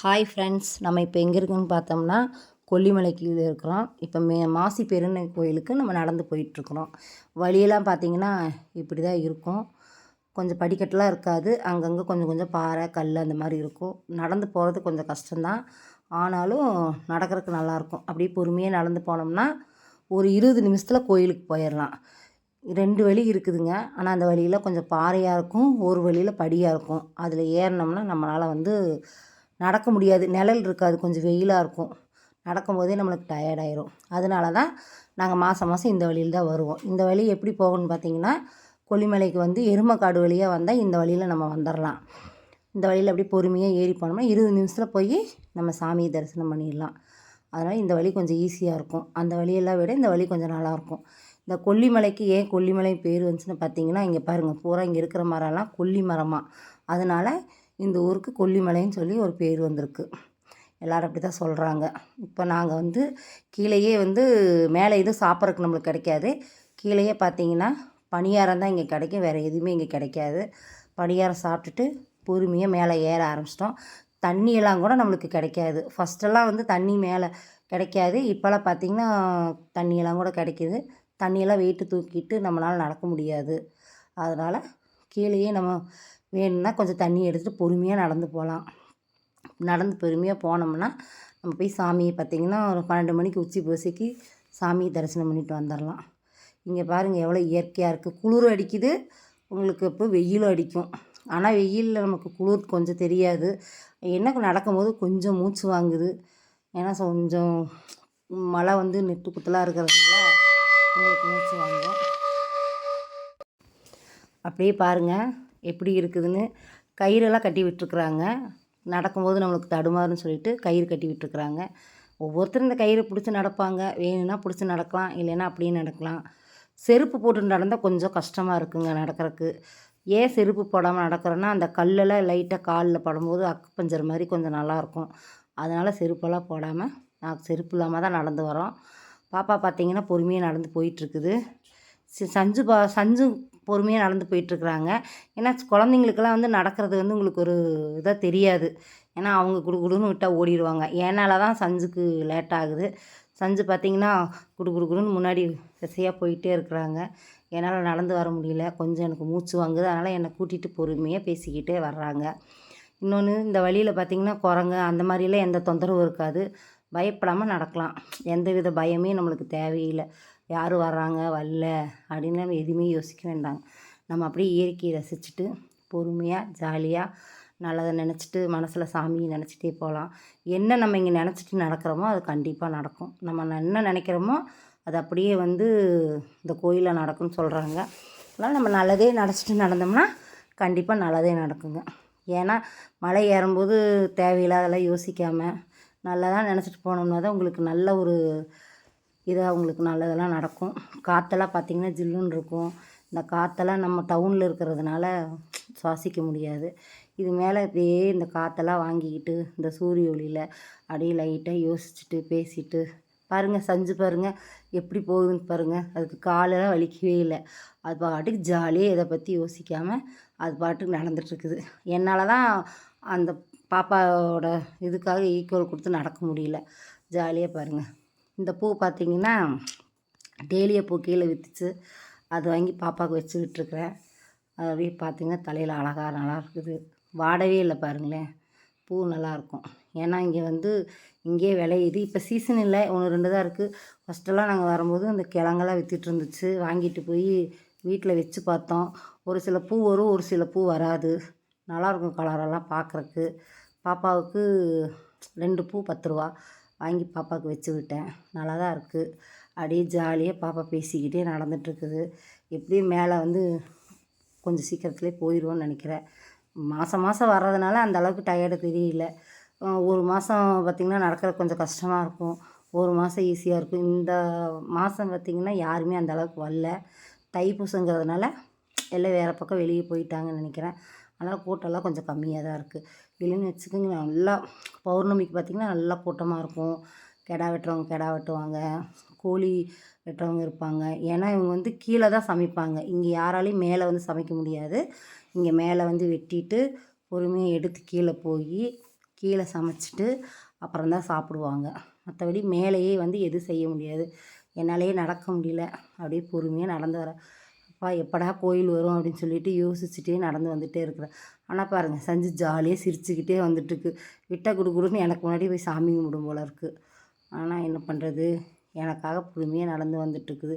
Hi friends நம்ம இப்போ எங்கே இருக்குன்னு பார்த்தோம்னா கொல்லிமலைக்கு இருக்கிறோம். இப்போ மே மாசி பெருநை கோயிலுக்கு நம்ம நடந்து போயிட்டுருக்குறோம். வழியெல்லாம் பார்த்தீங்கன்னா இப்படி தான் இருக்கும். கொஞ்சம் படிக்கட்டுலாம் இருக்காது. அங்கங்கே கொஞ்சம் கொஞ்சம் பாறை கல் அந்த மாதிரி இருக்கும். நடந்து போகிறது கொஞ்சம் கஷ்டம்தான். ஆனாலும் நடக்கிறதுக்கு நல்லாயிருக்கும். அப்படியே பொறுமையாக நடந்து போனோம்னா ஒரு இருபது நிமிஷத்தில் கோயிலுக்கு போயிடலாம். ரெண்டு வழி இருக்குதுங்க. ஆனால் அந்த வழியில் கொஞ்சம் பாறையாக இருக்கும். ஒரு வழியில் படியாக இருக்கும். அதில் ஏறினோம்னா நம்மளால் வந்து நடக்க முடியாது. நிழல் இருக்காது. கொஞ்சம் வெயிலாக இருக்கும். நடக்கும்போதே நம்மளுக்கு டயர்டாயிரும் அதனால தான் நாங்கள் மாதம் மாதம் இந்த வழியில் தான் வருவோம். இந்த வழி எப்படி போகணும்னு பார்த்தீங்கன்னா கொல்லிமலைக்கு வந்து எருமக்காடு வழியாக வந்தால் இந்த வழியில் நம்ம வந்துடலாம் இந்த வழியில் அப்படியே பொறுமையாக ஏறி போனோம்னா இருபது நிமிஷத்தில் போய் நம்ம சாமியை தரிசனம் பண்ணிடலாம். அதனால் இந்த வழி கொஞ்சம் ஈஸியாக இருக்கும். அந்த வழியெல்லாம் விட இந்த வழி கொஞ்சம் நல்லாயிருக்கும் இந்த கொல்லிமலைக்கு ஏன் கொல்லிமலை பேர் வந்துச்சுன்னு பார்த்தீங்கன்னா இங்கே பாருங்கள் பூரா இங்கே இருக்கிற மரம்லாம் கொல்லி மரமாக அதனால் இந்த ஊருக்கு கொல்லிமலைன்னு சொல்லி ஒரு பேர் வந்திருக்கு. எல்லோரும் அப்படி தான் சொல்கிறாங்க இப்போ நாங்கள் வந்து கீழேயே வந்து மேலே எதுவும் சாப்பிட்றதுக்கு நம்மளுக்கு கிடைக்காது. கீழேயே பார்த்தீங்கன்னா பணியாரம் தான் இங்கே கிடைக்கும். வேறு எதுவுமே இங்கே கிடைக்காது. பணியாரம் சாப்பிட்டுட்டு பொறுமையாக மேலே ஏற ஆரம்பிச்சிட்டோம். தண்ணியெல்லாம் கூட நம்மளுக்கு கிடைக்காது. ஃபஸ்ட்டெல்லாம் வந்து தண்ணி மேலே கிடைக்காது. இப்போல்லாம் பார்த்திங்கன்னா தண்ணியெல்லாம் கூட கிடைக்கிது. தண்ணியெல்லாம் வெயிட்டு தூக்கிட்டு நம்மளால் நடக்க முடியாது. அதனால் கீழேயே நம்ம வேணும்னா கொஞ்சம் தண்ணி எடுத்துகிட்டு பொறுமையாக நடந்து போகலாம் நடந்து பொறுமையாக போனோம்னா நம்ம போய் சாமியை பார்த்திங்கன்னா ஒரு பன்னெண்டு மணிக்கு உச்சி பூசைக்கு சாமியை தரிசனம் பண்ணிட்டு வந்துடலாம் இங்கே பாருங்கள் எவ்வளோ இயற்கையாக இருக்குது குளிரும் அடிக்குது உங்களுக்கு இப்போ வெயிலும் அடிக்கும். ஆனால் வெயிலில் நமக்கு குளிர் கொஞ்சம் தெரியாது. என்ன நடக்கும்போது கொஞ்சம் மூச்சு வாங்குது. ஏன்னா கொஞ்சம் மழை வந்து நெட்டு குத்தலாக இருக்கிறதுனால உங்களுக்கு மூச்சு வாங்கும். அப்படியே பாருங்கள் எப்படி இருக்குதுன்னு கயிறெல்லாம் கட்டி விட்டுருக்குறாங்க. நடக்கும்போது நம்மளுக்கு தடுமாறுன்னு சொல்லிட்டு கயிறு கட்டி விட்டுருக்குறாங்க. ஒவ்வொருத்தரும் இந்த கயிறை பிடிச்சி நடப்பாங்க. வேணும்னா பிடிச்சி நடக்கலாம் இல்லைன்னா அப்படியே நடக்கலாம். செருப்பு போட்டு நடந்தால் கொஞ்சம் கஷ்டமாக இருக்குங்க நடக்கிறதுக்கு ஏன் செருப்பு போடாமல் நடக்கிறோன்னா அந்த கல்லெல்லாம் லைட்டாக காலில் படும்போது அக்கு பஞ்சர் மாதிரி கொஞ்சம் நல்லாயிருக்கும் அதனால் செருப்பெல்லாம் போடாமல் நான் செருப்பு இல்லாமல் தான் நடந்து வரோம். பாப்பா பார்த்திங்கன்னா பொறுமையாக நடந்து போயிட்டுருக்குது சஞ்சு பா சஞ்சு பொறுமையாக நடந்து போயிட்டுருக்குறாங்க. ஏன்னா குழந்தைங்களுக்கெல்லாம் வந்து நடக்கிறது வந்து உங்களுக்கு ஒரு இதாக தெரியாது. ஏன்னா அவங்க குடு குடுன்னு விட்டால் ஓடிடுவாங்க. ஏனால் தான் சஞ்சுக்கு லேட் ஆகுது. சஞ்சு பார்த்திங்கன்னா குடு குடு குடுன்னு முன்னாடி திசையாக போயிட்டே இருக்கிறாங்க. என்னால் நடந்து வர முடியல. கொஞ்சம் எனக்கு மூச்சு வாங்குது. அதனால் என்னை கூட்டிகிட்டு பொறுமையாக பேசிக்கிட்டே வர்றாங்க. இன்னொன்று இந்த வழியில் பார்த்திங்கன்னா குரங்கு அந்த மாதிரிலாம் எந்த தொந்தரவும் இருக்காது. பயப்படாமல் நடக்கலாம். எந்த வித பயமே நம்மளுக்கு தேவையில்லை. யார் வர்றாங்க? வரல. அப்படின்னு நம்ம எதுவுமே யோசிக்க வேண்டாங்க நம்ம அப்படியே இயற்கையை ரசிச்சுட்டு பொறுமையாக ஜாலியாக நல்லதை நினச்சிட்டு மனசில் சாமியை நினச்சிட்டே போகலாம். என்ன நம்ம இங்கே நினச்சிட்டு நடக்கிறோமோ அது கண்டிப்பாக நடக்கும். நம்ம என்ன நினைக்கிறோமோ அது அப்படியே வந்து இந்த கோயிலில் நடக்கும்னு சொல்கிறாங்க அதனால் நம்ம நல்லதே நினச்சிட்டு நடந்தோம்னா கண்டிப்பாக நல்லதே நடக்குங்க. ஏன்னா மலை ஏறும்போது தேவையில்லாதெல்லாம் யோசிக்காமல் நல்லதாக நினச்சிட்டு போனோம்னா தான் உங்களுக்கு நல்ல ஒரு இதாக அவங்களுக்கு நல்லதெல்லாம் நடக்கும். காற்றெல்லாம் பார்த்திங்கன்னா ஜில்லுன்னு இருக்கும். இந்த காற்றெல்லாம் நம்ம டவுனில் இருக்கிறதுனால சுவாசிக்க முடியாது. இது மேலே இப்படியே இந்த காற்றெல்லாம் வாங்கிக்கிட்டு இந்த சூரிய ஒளியில் அப்படியே லைட்டாக யோசிச்சுட்டு பேசிட்டு பாருங்கள் செஞ்சு பாருங்கள் எப்படி போகுதுன்னு பாருங்கள் அதுக்கு காலெல்லாம் வலிக்கவே இல்லை. அது பாட்டுக்கு ஜாலியாக இதை பற்றி யோசிக்காமல் அது பாட்டுக்கு நடந்துகிட்ருக்குது என்னால் தான் அந்த பாப்பாவோட இதுக்காக ஈக்குவல் கொடுத்து நடக்க முடியல. ஜாலியாக பாருங்கள் இந்த பூ பார்த்திங்கன்னா டேலிய பூ கீழே விற்றுச்சு அது வாங்கி பாப்பாவுக்கு வச்சு விட்டுருக்குறேன் அது அப்படியே பார்த்திங்கன்னா தலையில் அழகாக நல்லா இருக்குது. வாடவே இல்லை பாருங்களேன். பூ நல்லாயிருக்கும். ஏன்னா இங்கே வந்து இங்கேயே விளையுது இப்போ சீசன் இல்லை. ஒன்று ரெண்டு தான் இருக்குது. ஃபஸ்ட்டெல்லாம் நாங்கள் வரும்போது அந்த கிழங்கெல்லாம் விற்றுட்டு இருந்துச்சு. வாங்கிட்டு போய் வீட்டில் வச்சு பார்த்தோம். ஒரு சில பூ வரும் ஒரு சில பூ வராது. நல்லாயிருக்கும் கலரெல்லாம் பார்க்குறக்கு. பாப்பாவுக்கு ரெண்டு பூ பத்து ரூபா. வாங்கி பாப்பாவுக்கு வச்சு விட்டேன். நல்லா தான் இருக்குது அப்படியே ஜாலியாக பாப்பா பேசிக்கிட்டே நடந்துகிட்ருக்குது எப்படியும் மேலே வந்து கொஞ்சம் சீக்கிரத்துலேயே போயிடுவோன்னு நினைக்கிறேன். மாதம் மாதம் வர்றதுனால அந்த அளவுக்கு டயர்டு தெரியல. ஒரு மாதம் பார்த்திங்கன்னா நடக்கிறது கொஞ்சம் கஷ்டமாக இருக்கும். ஒரு மாதம் ஈஸியாக இருக்கும். இந்த மாதம் பார்த்திங்கன்னா யாருமே அந்த அளவுக்கு வரல. தைப்பூசங்கிறதுனால எல்லாம் வேறு பக்கம் வெளியே போயிட்டாங்கன்னு நினைக்கிறேன். அதனால் கூட்டம்லாம் கொஞ்சம் கம்மியாக தான் இருக்குது இல்லைன்னு வச்சுக்கோங்க நல்லா பௌர்ணமிக்கு பார்த்திங்கன்னா நல்லா கூட்டமாக இருக்கும். கிடா வெட்டுறவங்க கிடா வெட்டுவாங்க கோழி வெட்டுறவங்க இருப்பாங்க. ஏன்னா இவங்க வந்து கீழே தான் சமைப்பாங்க. இங்கே யாராலையும் மேலே வந்து சமைக்க முடியாது. இங்கே மேலே வந்து வெட்டிட்டு பொறுமையாக எடுத்து கீழே போய் கீழே சமைச்சிட்டு அப்புறம் தான் சாப்பிடுவாங்க. மற்றபடி மேலேயே வந்து எதுவும் செய்ய முடியாது. என்னாலேயே நடக்க முடியல. அப்படியே பொறுமையாக நடந்து வர அப்பா எப்படா கோயில் வரும் அப்படின்னு சொல்லிட்டு யோசிச்சுட்டே நடந்து வந்துகிட்டே இருக்கிறேன். ஆனால் பாருங்கள் செஞ்சு ஜாலியாக சிரிச்சுக்கிட்டே வந்துட்டுருக்கு. விட்டால் குடுகுடுன்னு எனக்கு முன்னாடி போய் சாமி கும்பிடும் போல இருக்குது ஆனால் என்ன பண்ணுறது எனக்காக பொறுமையாக நடந்து வந்துட்டுருக்குது.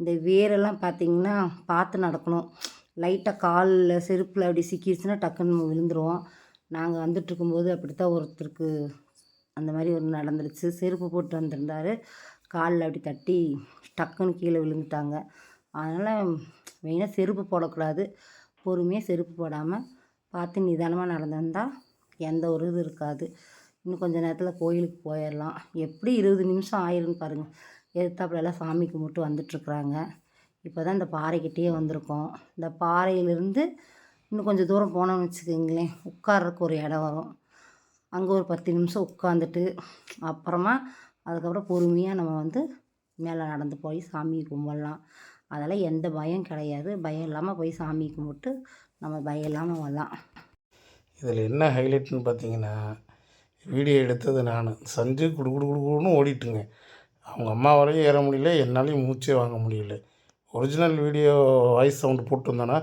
இந்த வேரெல்லாம் பார்த்திங்கன்னா பார்த்து நடக்கணும். லைட்டாக காலில் செருப்பில் அப்படி சிக்கிடுச்சுன்னா டக்குன்னு விழுந்துருவோம். நாங்கள் வந்துட்டுருக்கும்போது அப்படித்தான் ஒருத்தருக்கு அந்த மாதிரி ஒரு நடந்துருச்சு. செருப்பு போட்டு வந்திருந்தாரு. காலில் அப்படி தட்டி டக்குன்னு கீழே விழுந்துட்டாங்க. அதனால் மெயினாக செருப்பு போடக்கூடாது. பொறுமையாக செருப்பு போடாமல் பார்த்து நிதானமாக நடந்து வந்தால் எந்த ஒரு இது இருக்காது. இன்னும் கொஞ்சம் நேரத்தில் கோயிலுக்கு போயிடலாம் எப்படி இருபது நிமிஷம் ஆயிரும்னு பாருங்கள் எதிர்த்தாப்புல சாமி கும்பிட்டு வந்துட்டுருக்குறாங்க. இப்போ தான் இந்த பாறைக்கிட்டேயே வந்திருக்கோம். இந்த பாறையிலேருந்து இன்னும் கொஞ்சம் தூரம் போனோம்னு வச்சுக்கோங்களேன். உட்கார்றதுக்கு ஒரு இடம் வரும். அங்கே ஒரு பத்து நிமிஷம் உட்காந்துட்டு அப்புறமா அதுக்கப்புறம் பொறுமையாக நம்ம வந்து மேலே நடந்து போய் சாமியை கும்பிட்லாம். அதெல்லாம் எந்த பயம் கிடையாது. பயம் இல்லாமல் போய் சாமி கும்பிட்டு நம்ம பயம் இல்லாமல் வரலாம். இதில் என்ன ஹைலைட்னு பார்த்தீங்கன்னா வீடியோ எடுத்தது நான். சஞ்சு குடு குடு குடுன்னு ஓடிட்டுங்க. அவங்க அம்மா வரையும் ஏற முடியல என்னாலையும் மூச்சே வாங்க முடியல. ஒரிஜினல் வீடியோ வாய்ஸ் சவுண்டு போட்டிருந்தோன்னா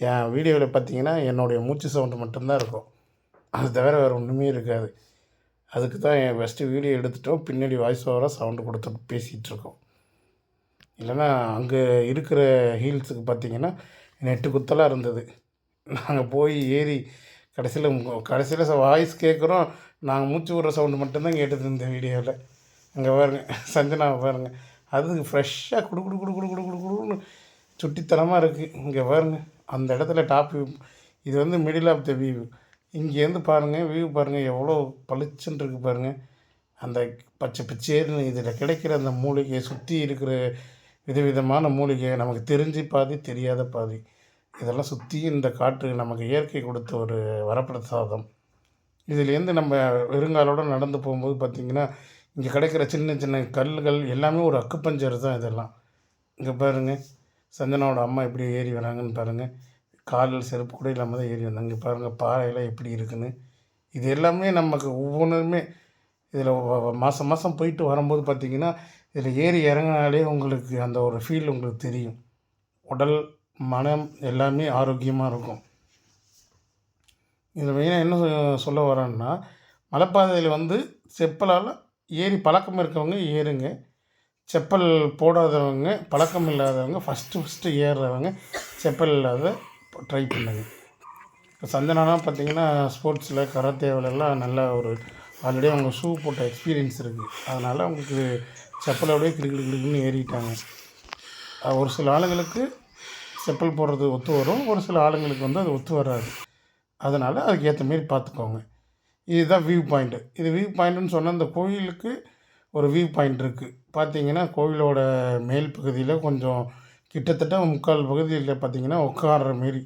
என் வீடியோவில் பார்த்தீங்கன்னா என்னுடைய மூச்சு சவுண்டு மட்டும்தான் இருக்கும். அது தவிர வேறு ஒன்றுமே இருக்காது. அதுக்கு தான் என் ஃபஸ்ட்டு வீடியோ எடுத்துட்டோம். பின்னாடி வாய்ஸ் ஓவராக சவுண்டு கொடுத்து பேசிகிட்டு இருக்கோம். இல்லைன்னா அங்கே இருக்கிற ஹீல்ஸுக்கு பார்த்தீங்கன்னா நெட்டு குத்தலாக இருந்தது. நாங்கள் போய் ஏறி கடைசியில் கடைசியில் வாய்ஸ் கேட்குறோம். நாங்கள் மூச்சு விடுற சவுண்டு மட்டும்தான் கேட்டது இந்த வீடியோவில் அங்கே பாருங்கள் சஞ்சனாவை பாருங்க. அது ஃப்ரெஷ்ஷாக குடு குடு குடு குடு குடு குடு குடுன்னு சுட்டித்தனமாக இருக்குது இங்கே பாருங்கள் அந்த இடத்துல டாப் வியூ இது வந்து மிடில் ஆஃப் த வியூ இங்கேருந்து பாருங்கள் வியூ பாருங்கள் எவ்வளோ பளிச்சுன்னு இருக்குது பாருங்கள் அந்த பச்சை பச்சேர்னு இதில் கிடைக்கிற அந்த மூலிகையை சுற்றி இருக்கிற விதவிதமான மூலிகை நமக்கு தெரிஞ்சு பாதி தெரியாத பாதி. இதெல்லாம் சுற்றி இந்த காற்று நமக்கு இயற்கை கொடுத்த ஒரு வரப்பிரசாதம். இதுலேருந்து நம்ம வெறுங்காலோடு நடந்து போகும்போது பார்த்திங்கன்னா இங்கே கிடைக்கிற சின்ன சின்ன கல்லுகள் எல்லாமே ஒரு அக்குப்பஞ்சர் தான் இதெல்லாம். இங்கே பாருங்கள் சஞ்சனாவோட அம்மா எப்படி ஏறி வராங்கன்னு பாருங்கள் காலில் செருப்பு கூட இல்லாமல் தான் ஏறி வந்தாங்க. இங்கே பாருங்கள் பாறையெல்லாம் எப்படி இருக்குன்னு. இது எல்லாமே நமக்கு ஒவ்வொன்றுமே இதில் மாதம் மாதம் போயிட்டு வரும்போது பார்த்திங்கன்னா இதில் ஏறி இறங்கினாலே உங்களுக்கு அந்த ஒரு ஃபீல் உங்களுக்கு தெரியும். உடல் மனம் எல்லாமே ஆரோக்கியமாக இருக்கும். இதில் மெயினாக என்ன சொ- சொல்ல வரேன்னா மலைப்பாதையில் வந்து செப்பலால் ஏறி பழக்கம் இருக்கவங்க ஏறுங்க. செப்பல் போடாதவங்க பழக்கம் இல்லாதவங்க ஃபஸ்ட்டு ஃபஸ்ட்டு ஏறுறவங்க செப்பல் இல்லாத ட்ரை பண்ணுங்க. இப்போ சந்தனானா பார்த்தீங்கன்னா ஸ்போர்ட்ஸில் கராத்தேவிலலாம் நல்ல ஒரு ஆல்ரெடி அவங்க ஷூ போட்ட எக்ஸ்பீரியன்ஸ் இருக்குது அதனால் அவங்களுக்கு செப்பலோடய கிடு கிடு கிடுன்னு ஏறிட்டாங்க. ஒரு சில ஆளுங்களுக்கு செப்பல் போடுறது ஒத்து வரும் ஒரு சில ஆளுங்களுக்கு வந்து அது ஒத்து வராது. அதனால் அதுக்கு ஏற்ற மாரி பார்த்துக்கோங்க இதுதான் வியூ பாயிண்ட்டு இது வியூ பாயிண்ட்டுன்னு சொன்னால் இந்த கோயிலுக்கு ஒரு வியூ பாயிண்ட் இருக்குது பார்த்தீங்கன்னா கோவிலோட மேல் பகுதியில் கொஞ்சம் கிட்டத்தட்ட முக்கால் பகுதியில் பார்த்தீங்கன்னா உட்கார்ற மாரி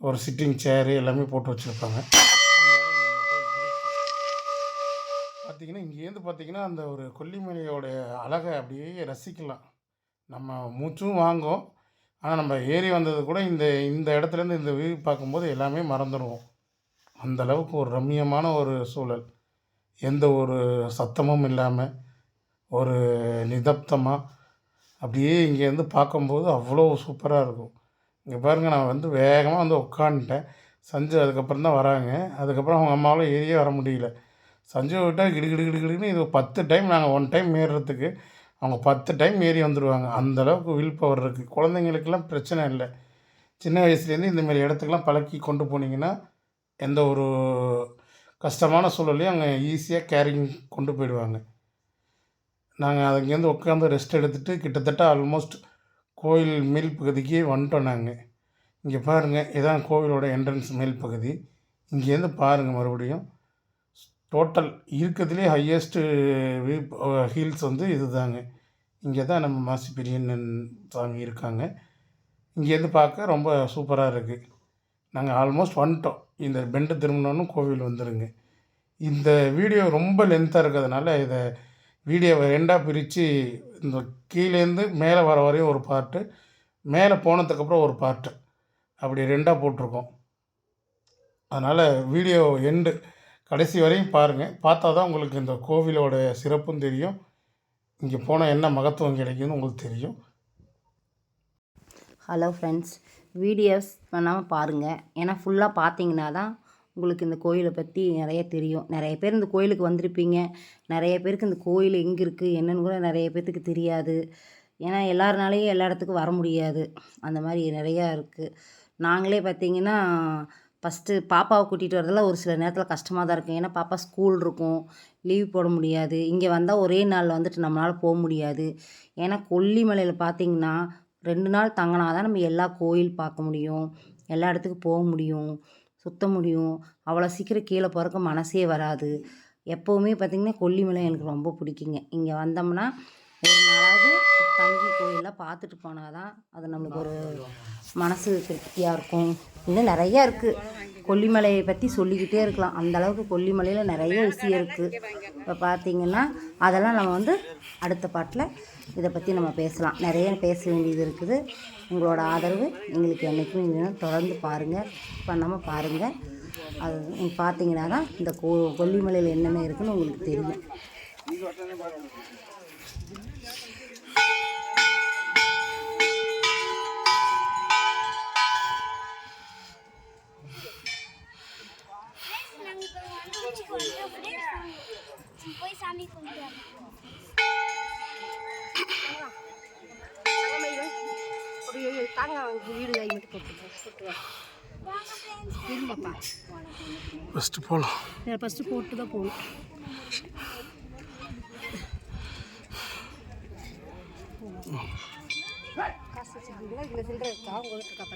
ஒரு சிட்டிங் சேரு எல்லாமே போட்டு வச்சுருப்பாங்க. பார்த்தீங்கன்னா இங்கேருந்து பார்த்தீங்கன்னா அந்த ஒரு கொல்லிமலையோட அழகை அப்படியே ரசிக்கலாம். நம்ம மூச்சும் வாங்கும். ஆனால் நம்ம ஏறி வந்தது கூட இந்த இந்த இடத்துலேருந்து இந்த வியூ பார்க்கும்போது எல்லாமே மறந்துடுவோம். அந்த அளவுக்கு ஒரு ரம்மியமான ஒரு சூழல். எந்த ஒரு சத்தமும் இல்லாமல் ஒரு நிதப்தமாக அப்படியே இங்கேருந்து பார்க்கும்போது அவ்வளோ சூப்பராக இருக்கும். இங்கே பாருங்கள் நான் வந்து வேகமாக வந்து உட்காந்துட்டேன் சஞ்சு அதுக்கப்புறம் தான் வராங்க. அதுக்கப்புறம் அவங்க அம்மாவால் ஏறியே வர முடியல. சஞ்சீவ் விட்டால் கிடு கிடு கிடு கிடுன்னு இது பத்து டைம் நாங்கள் ஒன் டைம் ஏறுறதுக்கு அவங்க பத்து டைம் ஏறி வந்துடுவாங்க அந்தளவுக்கு வில் பவர் இருக்குது குழந்தைங்களுக்கெல்லாம் பிரச்சனை இல்லை. சின்ன வயசுலேருந்து இந்தமாரி இடத்துக்கெல்லாம் பழக்கி கொண்டு போனீங்கன்னா எந்த ஒரு கஷ்டமான சூழலையும் அவங்க ஈஸியாக கேரிங் கொண்டு போயிடுவாங்க. நாங்கள் அங்கேருந்து உட்காந்து ரெஸ்ட் எடுத்துகிட்டு கிட்டத்தட்ட ஆல்மோஸ்ட் கோயில் மேல் பகுதிக்கு வந்துட்டோம் நாங்கள் இங்கே பாருங்கள் இதான் கோவிலோட என்ட்ரன்ஸ் மேல் பகுதி. இங்கேருந்து பாருங்கள் மறுபடியும். டோட்டல் இருக்கிறதுலே ஹையஸ்ட்டு ஹீல்ஸ் வந்து இதுதாங்க. இங்கே தான் நம்ம மாசி பெரியண்ணன் சாமி இருக்காங்க. இங்கேருந்து பார்க்க ரொம்ப சூப்பராக இருக்குது நாங்கள் ஆல்மோஸ்ட் வந்துட்டோம். இந்த பெண்டு திரும்பினோன்னு கோவில் வந்துடுங்க இந்த வீடியோ ரொம்ப லென்த்தாக இருக்கிறதுனால இதை வீடியோவை ரெண்டாக பிரித்து இந்த கீழேருந்து மேலே வர வரையும் ஒரு பார்ட்டு மேலே போனதுக்கப்புறம் ஒரு பார்ட்டு அப்படி ரெண்டாக போட்டிருக்கோம். அதனால் வீடியோ எண்டு கடைசி வரையும் பாருங்கள் பார்த்தா தான் உங்களுக்கு இந்த கோவிலோட சிறப்பும் தெரியும். இங்கே போனால் என்ன மகத்துவம் கிடைக்கும்னு உங்களுக்கு தெரியும். ஹலோ ஃப்ரெண்ட்ஸ் வீடியோஸ் பண்ணாமல் பாருங்கள் ஏன்னா ஃபுல்லாக பார்த்தீங்கன்னா தான் உங்களுக்கு இந்த கோயிலை பற்றி நிறைய தெரியும். நிறைய பேர் இந்த கோயிலுக்கு வந்திருப்பீங்க. நிறைய பேருக்கு இந்த கோயில் எங்கே இருக்குது என்னன்னு கூட நிறைய பேர்த்துக்கு தெரியாது. ஏன்னா எல்லாருனாலேயும் எல்லா இடத்துக்கும் வர முடியாது. அந்த மாதிரி நிறையா இருக்குது நாங்களே பார்த்தீங்கன்னா ஃபஸ்ட்டு பாப்பாவை கூட்டிகிட்டு வரதெல்லாம் ஒரு சில நேரத்தில் கஷ்டமாக தான் இருக்கும். ஏன்னா பாப்பா ஸ்கூல் இருக்கும். லீவ் போட முடியாது. இங்கே வந்தால் ஒரே நாளில் வந்துட்டு நம்மளால் போக முடியாது. ஏன்னா கொல்லிமலையில் பார்த்தீங்கன்னா ரெண்டு நாள் தங்கினா தான் நம்ம எல்லா கோயில் பார்க்க முடியும். எல்லா இடத்துக்கும் போக முடியும். சுத்த முடியும். அவ்வளோ சீக்கிரம் கீழே போகிறக்கு மனசே வராது. எப்போவுமே பார்த்திங்கன்னா கொல்லிமலை எனக்கு ரொம்ப பிடிக்குங்க. இங்கே வந்தோம்னா ஒரு நாளாவது தங்கி கோயிலில் பார்த்துட்டு போனால் தான் அது நம்மளுக்கு ஒரு மனசு திருப்தியாக இருக்கும். இன்னும் நிறையா இருக்குது கொல்லிமலையை பற்றி சொல்லிக்கிட்டே இருக்கலாம். அந்த அளவுக்கு கொல்லிமலையில் நிறைய விஷயம் இருக்குது இப்போ பார்த்தீங்கன்னா அதெல்லாம் நம்ம வந்து அடுத்த பாட்டில் இதை பற்றி நம்ம பேசலாம். நிறைய பேச வேண்டியது இருக்குது. உங்களோட ஆதரவு எங்களுக்கு என்றைக்கும் வேணும் தொடர்ந்து பாருங்கள் பண்ணாமல் பாருங்கள் அது பார்த்தீங்கன்னா தான் இந்த கோ கொல்லிமலையில் என்னென்ன இருக்குன்னு உங்களுக்கு தெரியும். போய் சாமி கும்பிட்டு வரோம் ஃபஸ்ட்டு போகலாம் ஃபஸ்ட்டு போட்டு தான் போகணும். காசு வச்சுருக்கீங்களா இதில் சில்லறை இருக்கா உங்கள்கிட்ட இருக்கா